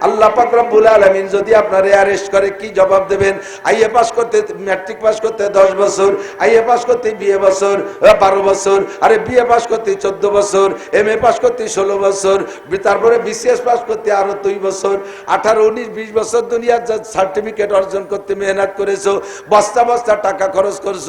আল্লাহ পাক রব্বুল আলামিন যদি আপনারে অ্যারেস্ট করে কি জবাব দেবেন? আইএ পাস করতে ম্যাট্রিক পাস করতে 10 বছর আইএ পাস করতে বিএ বছর আহ, 12 বছর আরে বিএ পাস করতে 14 বছর এমএ পাস করতে 16 বছর তারপরে বিসিএস পাস করতে আরও 2 বছর 18 19 20 বছর দুনিয়ার সার্টিফিকেট অর্জন করতে মেহনত করেছ বস্তা বস্তা টাকা খরচ করছ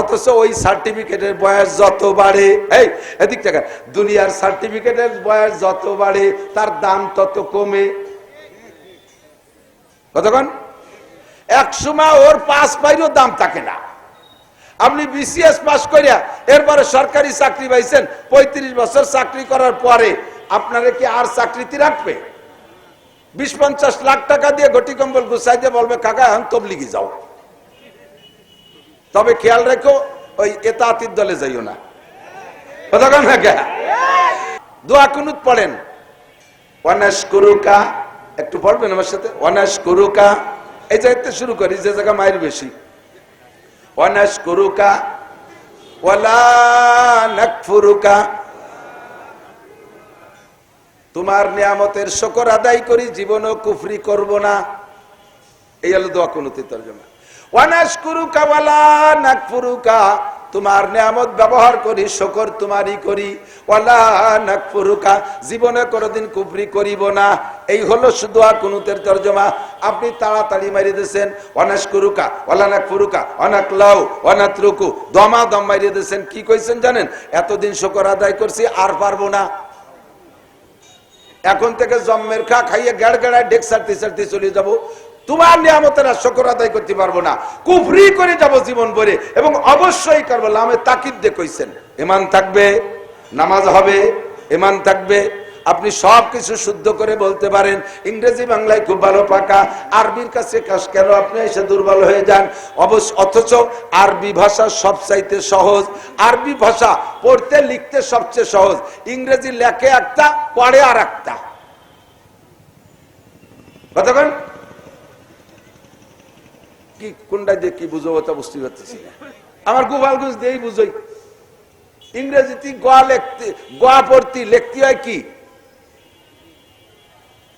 অথচ ওই সার্টিফিকেটের বয়স যত বাড়ে এই এদিক থেকে দুনিয়ার সার্টিফিকেটের বয়স যত বাড়ে তার দাম তত কমে। কতক্ষণ? এক সময় ওর পাস পাইরও দাম থাকে না। আপনি বিসিএস পাস করিয়া এরপরে সরকারি চাকরি পাইছেন, পঁয়ত্রিশ বছর চাকরি করার পরে আপনারা কি আর চাকরিতে রাখবে? বিশ পঞ্চাশ লাখ টাকা দিয়ে ঘটি কম্বল গুছাই দিয়ে বলবে, কাকা, এখন তবলিগি যাও। তবে খেয়াল রেখো, ওই এতাতির দলে যাইও না। দোয়া কুনুত পড়েন। ওয়ানাস করুকা একটু পড়বেন আমার সাথে? ওয়ানাস করুকা, এই জায়গাতে শুরু করি, যে জায়গা মায়ের বেশি। ওয়ানাস করুকা নাকফুরুকা। তোমার নিয়ামতের শকর আদায় করি, জীবনও কুফরি করব না। এই হলো দোয়া কুনুতি তর্জমা। ওয়ানাস করুকা, ওয়ালা নাকফুরুকা। তোমার নিয়ামত ব্যবহার করি, শকর তোমারই করি। নাকফুরুকা, জীবনে কোনোদিন কুফরি করিব না। এই হলো শুধু আর কুনুতের তর্জমা। আপনি তাড়াতাড়ি মারিয়ে দিয়েছেন অনাস কুরুকা ওয়ালা নাকফুরুকা অনাক লাউ অনাত্রুকু দমা দম মারিয়ে দিয়েছেন। কি কইছেন জানেন? এতদিন শকর আদায় করছি, আর পারব না। এখন থেকে জম্মের খা, খাইয়ে গেড় গেড়ায় ডেক সারতে সারতে চলে যাব। তোমার নিয়ামতের আর শকর আদায় করতে পারব না। কুফরি করে যাব জীবন ভরে এবং অবশ্যই করব লামে তাকিদ দিয়ে কইছেন এমান থাকবে, নামাজ হবে এমান থাকবে। আপনি সব কিছু শুদ্ধ করে বলতে পারেন। ইংরেজি বাংলায় খুব ভালো পাকা। আরবির কাছে কেন আপনি এসে দুর্বল হয়ে যান? অবশ্য, অথচ আরবি ভাষা সবচাইতে সহজ। আরবি ভাষা পড়তে লিখতে সবচেয়ে সহজ। ইংরেজি লেখে একটা, পড়ে আর একটা কতক্ষণ কি কোনটা দিয়ে কি বুঝব তা বুঝতে পারতেছি না। আমার গোপালগঞ্জ দিয়েই বুঝই। ইংরেজিতে গোয়া লিখতে, গোয়া পড়তি লিখতে হয় কি?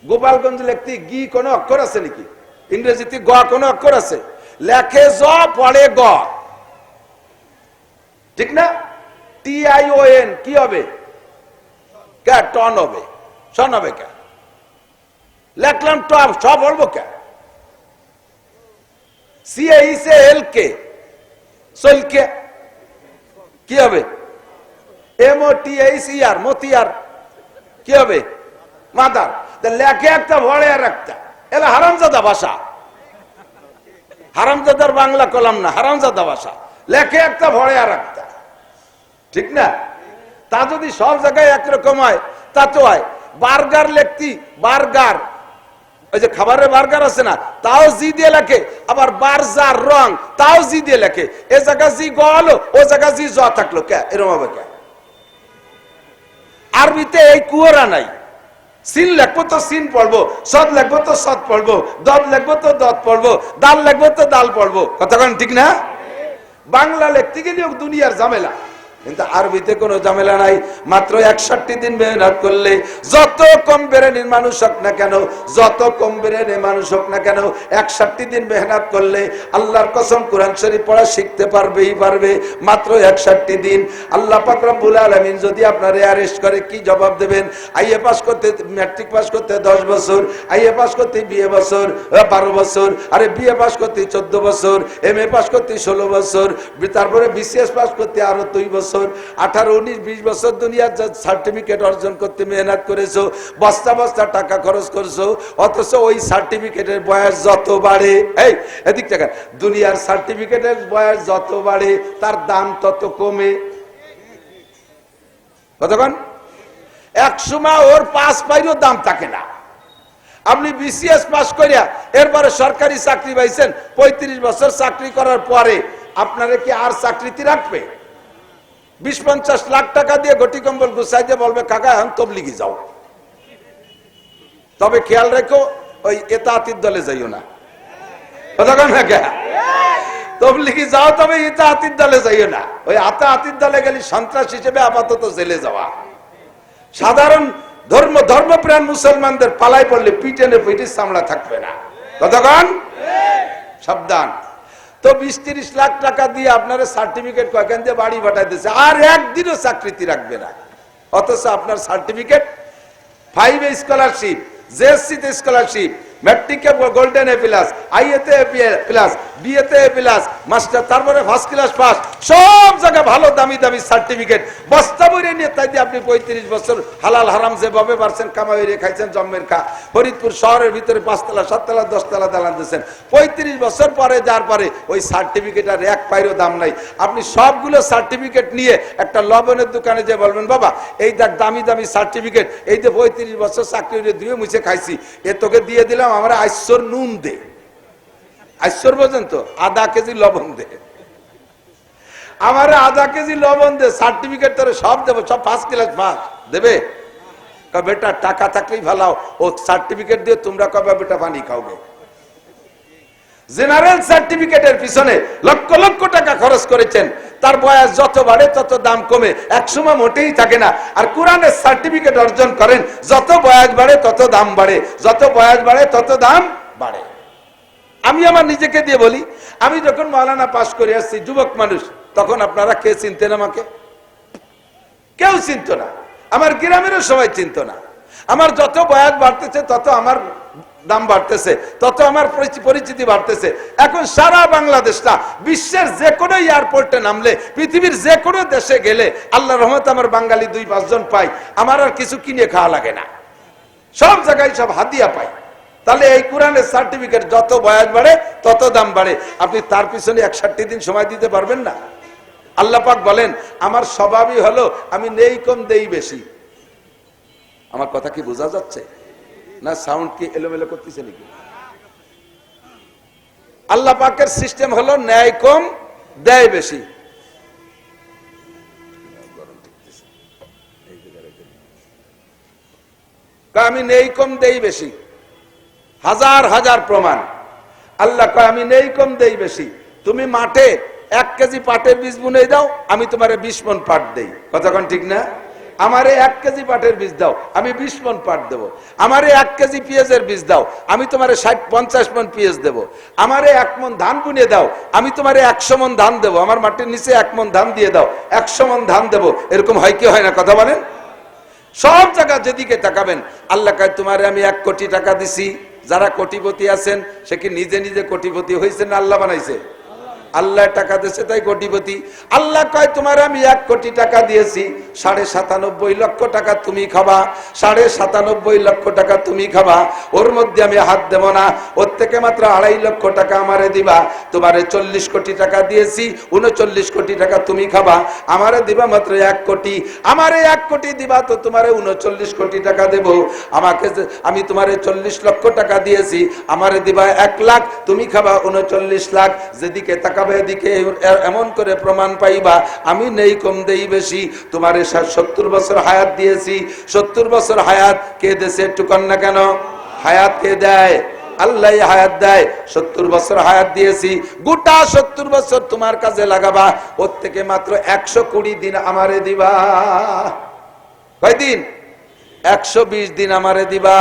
গোপালগঞ্জ লিখতে গি কোনো অক্ষর আছে নাকি? ইংরেজিতে গ কোনো অক্ষর আছে? লেখে জ, পড়ে গ। ঠিক না? টি আই ও এন, কি হবে? কে? টন হবে। সন হবে কে? লেখলাম টপ সব বলব কে? সিএই সে এল কে সলকে কি হবে? এম ও টি এইচ ইয়ার মতিয়ার কি হবে? মাদার। লেখে একটা ভরে আর একটা। এলা হারামজাদা ভাষা। হারামজাদার বাংলা কলাম না, হারামজাদা ভাষা। লেখে একটা ভরে আর একটা। ঠিক না? তা যদি সব জায়গায় একরকম হয় তা তো হয়। বার্গার লেখতি বার্গার। ওই যে খাবারের বার্গার আছে না, তাও জি দিয়ে লেখে, আবার বারজার রং, তাও জি দিয়ে লেখে। এ জায়গা জি গলো ও জায়গা জি জ থাকল, কে? এরম হবে কে? আরবিতে এই কুয়োরা নাই। সিন লেখবো তো সিন পড়ব সদ লেখবো তো সদ পড়ব, দদ লেখবো তো দদ পড়ব, দাল লেখবো তো দাল পড়ব। কতক্ষণ ঠিক না? বাংলা লিখতে গেলেও দুনিয়ার ঝামেলা। কিন্তু আরবিতে কোনো ঝামেলা নাই। মাত্র একষট্টি দিন মেহনত করলে যত কম মানুষ হোক না কেন, যত কম মানুষ হোক না কেন, একষট্টি দিন মেহনত করলে আল্লাহর কসম কোরআন শরীফ পড়া শিখতে পারবেই পারবে। মাত্র একষট্টি দিন। আল্লাহ পাক রব্বুল আলামিন যদি আপনার অ্যারেস্ট করে, কি জবাব দেবেন? আইএ পাস করতে ম্যাট্রিক পাস করতে দশ বছর, আইএ পাস করতে বিএ বছর বারো বছর, আরে বিএ পাস করতে চোদ্দ বছর, এম এ পাস করতে ষোলো বছর, তারপরে বিসিএস পাস করতে আরও দুই বছর। আঠারো, উনিশ, বিশ বছর দুনিয়ার সার্টিফিকেট অর্জন করতে মেহনত করেছ, বস্তা বস্তা টাকা খরচ করছ, অথচ ওই সার্টিফিকেটের বয়স যত বাড়ে, এই, এদিক থেকে, দুনিয়ার সার্টিফিকেটের বয়স যত বাড়ে, তার দাম তত কমে। কতক্ষণ? এক সময় ওর পাস পাইলেও দাম থাকে না। আপনি বিসিএস পাস করিয়া এরপরে সরকারি চাকরি পাইছেন, পঁয়ত্রিশ বছর চাকরি করার পরে আপনারা কি আর চাকরিতে রাখবে? বিশ পঞ্চাশ লাখ টাকা দিয়ে ঘটি কম্বল গুছাই দিয়ে বলবে, কাকা, এখন তবলিগি যাও। তবে খেয়াল রেখো, ওই এতাতির দলে যাইও না। তবলিগি যাও, তবে ইতা হাতির দলে যাইও না। ওই আতা হাতির দলে গেলে সন্ত্রাস হিসেবে আপাতত জেলে যাওয়া। সাধারণ ধর্ম, ধর্মপ্রাণ মুসলমানদের পালাই পড়লে পিটেনে পিটির সামলা থাকবে না। কতক্ষণ সাবধান। তো বিশ তিরিশ লাখ টাকা দিয়ে আপনার সার্টিফিকেট কয়েকখান দিয়ে বাড়ি পাঠাই দিচ্ছে আর একদিনও চাকরিতে রাখবে না। অথচ আপনার সার্টিফিকেট ফাইভ স্কলারশিপ জেএসসিতে স্কলারশিপ ম্যাট্রিকে গোল্ডেন এ প্লাস আইএতে এ প্লাস বিএতে এ প্লাস মাস্টার তারপরে ফার্স্ট ক্লাস পাস সব জায়গায় ভালো, দামি দামি সার্টিফিকেট বস্তা বইরে নিয়ে তাই দিয়ে আপনি পঁয়ত্রিশ বছর হালাল হারাম যেভাবে পারছেন, কামাই রে খাইছেন, জন্মের খা ফরিদপুর শহরের ভিতরে পাঁচতলা, সাততলা, দশতলা দালান দিয়েছেন। পঁয়ত্রিশ বছর পরে, যার পরে ওই সার্টিফিকেট আর এক পাইরও দাম নাই। আপনি সবগুলো সার্টিফিকেট নিয়ে একটা লবণের দোকানে যে বলবেন, বাবা, এই দেখ দামি দামি সার্টিফিকেট এই যে পঁয়ত্রিশ বছর চাকরি ধুয়ে মুছে খাইছি। এ তোকে দিয়ে দিলাম, আমরা আইশ্বর নুন দে। আইশ্বর বোঝেন তো আধা কেজি লবণ দে। আমার আধা কেজি লবণ দে সার্টিফিকেট তোর সব দেবো, সব ফার্স্ট ক্লাস পাস দেবে? বেটা, টাকা থাকলেই ভালো, ও সার্টিফিকেট দিয়ে তোমরা কবে বেটা পানি খাওগে? জেনারেল সার্টিফিকেটের পিছনে লক্ষ লক্ষ টাকা খরচ করেছেন। তার বয়স যত বাড়ে, তত দাম কমে। একসময় মোটেই থাকে না। আর কোরআনের সার্টিফিকেট অর্জন করেন, যত বয়স বাড়ে, তত দাম বাড়ে। যত বয়স বাড়ে, তত দাম বাড়ে। আমি আমার নিজেকে দিয়ে বলি, আমি যখন মাওলানা পাশ করে আসছি, যুবক মানুষ, তখন আপনারা কে চিনতেন আমাকে? কেউ চিনত না। আমার গ্রামেরও সবাই চিনত না। আমার যত বয়স বাড়তেছে, তত আমার দাম বাড়তেছে, তত আমার পরিচি- পরিচিতি বাড়তেছে। এখন সারা বাংলাদেশটা, বিশ্বের যে কোনো এয়ারপোর্টে নামলে, পৃথিবীর যে কোনো দেশে গেলে আল্লাহ রহমত আমার বাঙালি দুই পাঁচজন পাই। আমার আর কিছু কিনে খাওয়া লাগে না। সব জায়গায় সব হাতিয়া পাই। তাহলে এই কোরআনের সার্টিফিকেট যত বয়স বাড়ে, তত দাম বাড়ে। আপনি তার পিছনে একষট্টি দিন সময় দিতে পারবেন না। আল্লাহ পাক বলেন, আমার স্বভাবই হলো, আমি নেই কম, দেই বেশি। আমার কথা কি বোঝা যাচ্ছে? না সাউন্ড কি এলোমেলো করতেছে নাকি? আল্লাহ পাকের সিস্টেম হলো ন্যায় কম দেয় বেশি। আমি নেই কম, দেই বেশি। হাজার হাজার প্রমাণ। আল্লাহ কয়, আমি নেই কম দেই বেশি। তুমি মাঠে এক কেজি পাটের বীজ বুনে দাও, আমি তোমারে বিশ মন পাট দেই। কতক্ষণ ঠিক না? আমারে এক কেজি পাটের বীজ দাও, আমি বিশ মন পাট দেবো। আমারে এক কেজি পেঁয়াজের বীজ দাও, আমি তোমারে ষাট, পঞ্চাশ মন পেঁয়াজ দেবো। আমারে এক মন ধান বুনে দাও, আমি তোমারে একশো মন ধান দেবো। আমার মাটির নিচে এক মন ধান দিয়ে দাও, একশো মন ধান দেবো। এরকম হয় কি হয় না? কথা বলেন। সব জায়গা যেদিকে তাকাবেন, আল্লাহ কয়, তোমারে আমি এক কোটি টাকা দিছি যারা কোটিপতি আছেন সে কি নিজে নিজে কোটিপতি হয়েছে না আল্লাহ বানাইছে? আল্লাহ টাকা দিয়েছে, তাই কোটিপতি। আল্লাহ কয়, তোমার আমি এক কোটি টাকা দিয়েছি, সাড়ে সাতানব্বই লক্ষ টাকা তুমি খাবা, সাড়ে সাতানব্বই লক্ষ টাকা তুমি খাবা, ওর মধ্যে আমি হাত দেব না, ওর থেকে মাত্র আড়াই লক্ষ টাকা আমারে দিবা, তোমারে চল্লিশ কোটি টাকা দিয়েছি, উনচল্লিশ কোটি টাকা তুমি খাবা, আমারে দিবা মাত্র এক কোটি, আমারে এক কোটি দিবা তো তোমারে উনচল্লিশ কোটি টাকা দেব, আমাকে আমি তোমারে চল্লিশ লক্ষ টাকা দিয়েছি, আমারে দিবা এক লাখ, তুমি খাবা উনচল্লিশ লাখ, যেদিকে তাকাবে এদিকে এমন করে প্রমাণ পাইবা, আমি নেই কম দেই বেশি। তোমারে সত্তর বছর হায়াত দিয়েছি। সত্তর বছর হায়াত কে দেশে একটু কন্যা কেন? হায়াত কে দেয়? আল্লাহ হায়াত দেয়। সত্তর বছর হায়াত দিয়েছি। গোটা সত্তর বছর তোমার কাজে লাগাবা। ওর থেকে মাত্র একশো কুড়ি দিন আমারে দিবা। কয়দিন একশো বিশ দিন আমারে দিবা।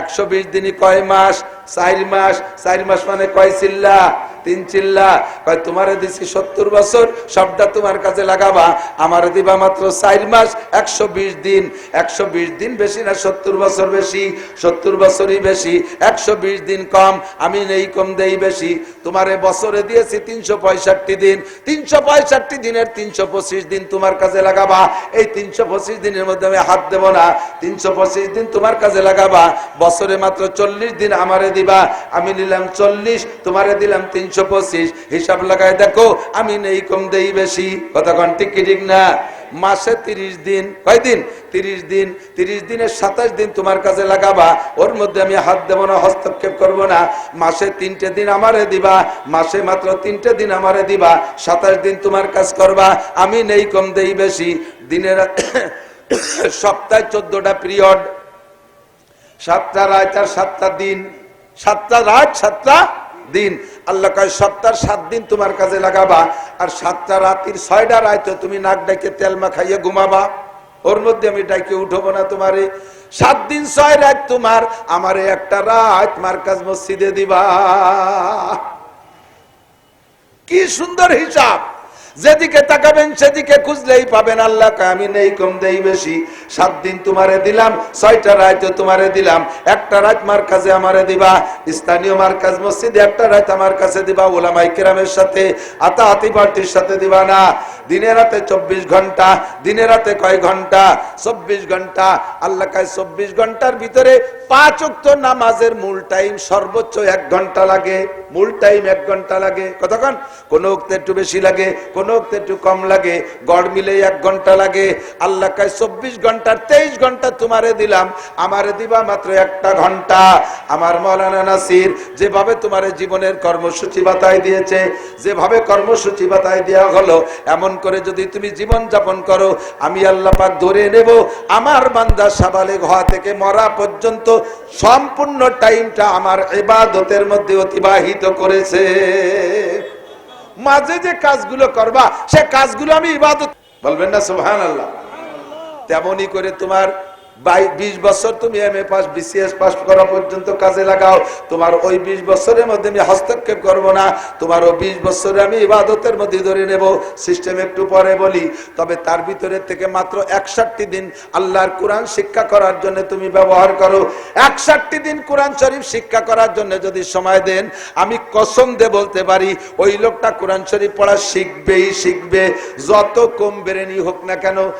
একশো বিশ দিনই কয় মাস? চার মাস। চার মাস মানে কয় চিল্লা তিন চিল্লা, কয়, তোমারে দিছি সত্তর বছর, সবটা তোমার কাছে লাগাবা। আমারে দিবা মাত্র চার মাস, একশো বিশ দিন। একশো বিশ দিন বেশি না, সত্তর বছর বেশি। সত্তর বছরই বেশি, একশো বিশ দিন কম, আমি নেই কম দেই বেশি। তোমারে বছরে দিয়েছি তিনশো পঁয়ষট্টি দিন। তিনশো পঁয়ষট্টি দিনের তিনশো পঁচিশ দিন তোমার কাছে লাগাবা। এই তিনশো পঁচিশ দিনের মধ্যে আমি হাত দেব না। তিনশো পঁচিশ দিন তোমার কাছে লাগাবা। বছরে মাত্র চল্লিশ দিন আমারে দিবা। আমি নিলাম চল্লিশ, তোমারে দিলাম তিনশো পঁচিশ, হিসাব লাগায় দেখো, আমি নেই কম দেই বেশি। কতক্ষণ ঠিক ঠিক না? মাসে তিরিশ দিন কয়দিন তিরিশ দিন, তিরিশ দিনের সাতাশ দিন তোমার কাছে লাগাবা, ওর মধ্যে আমি হাত দেবো না, হস্তক্ষেপ করব না। মাসে তিনটে দিন আমারে দিবা, মাসে মাত্র তিনটে দিন আমারে দিবা, সাতাশ দিন তোমার কাজ করবা, আমি নেই কম দেই বেশি। দিনের সপ্তাহে চোদ্দটা পিরিয়ড, সাতটা রাত আর সাতটা দিন, সাতটা রাত, সাতটা দিন। আল্লাহ কয় সপ্তাহ সাত দিন তোমার কাজে লাগাবা, আর সাতটা রাতির ছয়টা রাতে তুমি নাক ডাকে তেল মাখাইয়ে ঘুমাবা। ওর মধ্যে আমি ডাইকে উঠবো না তোমারে। সাত দিন ছয় রাত তোমার, আমারে একটা রাত মার্কাজ মসজিদে দিবা। কি সুন্দর হিসাব। যেদিকে তাকাবেন সেদিকে খুঁজলেই পাবেন আল্লাহ আমি নেই কম দেই বেশি। সাত দিন তোমারে দিলাম, ছয়টা রাত তোমারে দিলাম। একটা রাত মার কাছে আমারে দিবা, স্থানীয় মার্কাজ মসজিদে একটা রাত আমার কাছে দিবা ওলামাই কেরামের সাথে আতা হাতি পার্টির সাথে দিবা না। দিনে রাতে চব্বিশ ঘণ্টা, দিনে রাতে কয় ঘণ্টা? চব্বিশ ঘণ্টা। আল্লাহ কায়, চব্বিশ ঘণ্টার ভিতরে পাঁচ অক্ত নামাজের মূল টাইম সর্বোচ্চ এক ঘণ্টা লাগে, মূল টাইম এক ঘণ্টা লাগে। কতক্ষণ কোন? উক্তে একটু বেশি লাগে, কোন উক্তে একটু কম লাগে। গড় মিলে এক ঘণ্টা লাগে। আল্লাহ কায়, চব্বিশ ঘণ্টার তেইশ ঘণ্টা তোমারে দিলাম, আমারে দিবা মাত্র একটা ঘণ্টা। আমার মৌলানা নাসির যেভাবে তোমারে জীবনের কর্মসূচি বাতায় দিয়েছে, যেভাবে কর্মসূচি বাতায় দেওয়া হলো, এমন করে যদি তুমি জীবন যাপন করো, আমি আল্লাহ পাক ধরে নেব, আমার বান্দা সাবালে ঘোয়া থেকে মরা পর্যন্ত সম্পূর্ণ টাইমটা আমার এবাদতের মধ্যে অতিবাহিত করেছে। মাঝে যে কাজগুলো করবা, সে কাজগুলো আমি ইবাদত বলবেন না সুহান আল্লাহ তেমনই করে তোমার বিশ বছর তুমি M A pass BCS pass করা পর্যন্ত কাজে লাগাও। তোমার ওই বিশ বছরের মধ্যে আমি হস্তক্ষেপ করব না। তোমার ওই বিশ বছরে আমি ইবাদতের মধ্যে ধরে নেব। সিস্টেম একটু পরে বলি। তবে তার ভিতরে থেকে মাত্র একষট্টি দিন আল্লাহর কোরআন শিক্ষা করার জন্য তুমি ব্যবহার করো। একষট্টি দিন কোরআন শরীফ শিক্ষা করার জন্য যদি সময় দেন, আমি কসম দিয়ে বলতে পারি, ওই লোকটা কোরআন শরীফ পড়া শিখবেই শিখবে। যত কম বেরেনি হোক না কেন